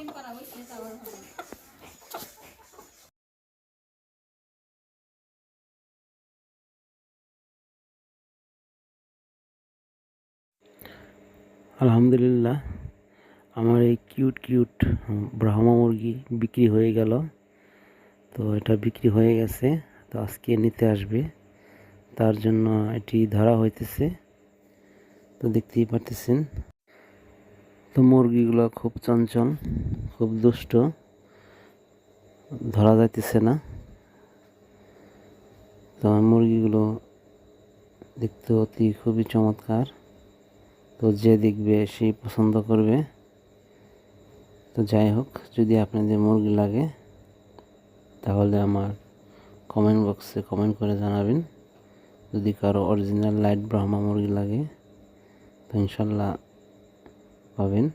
ডিম বসে তারপর আলহামদুলিল্লাহ, আমার এই কিউট কিউট ব্রাহ্মা মুরগি বিক্রি হয়ে গেল। তো এটা বিক্রি হয়ে গেছে, তো আজকে নিতে আসবে। তার জন্য এটি ধরা হইতেছে। তো দেখতেই পারতেছেন, তো মুরগিগুলো খুব চঞ্চল। খুব দুষ্ট, ধরা যাইতেছে না। তো মুরগিগুলো দেখতে অতি খুবই চমৎকার। তো যে দেখবে সেই পছন্দ করবে। তো যাই হোক, যদি আপনাদের মুরগি লাগে, তাহলে আমার কমেন্ট বক্সে কমেন্ট করে জানাবেন। যদি কারও অরিজিনাল লাইট ব্রাহ্মা মুরগি লাগে, তো ইনশাল্লাহ পাবেন।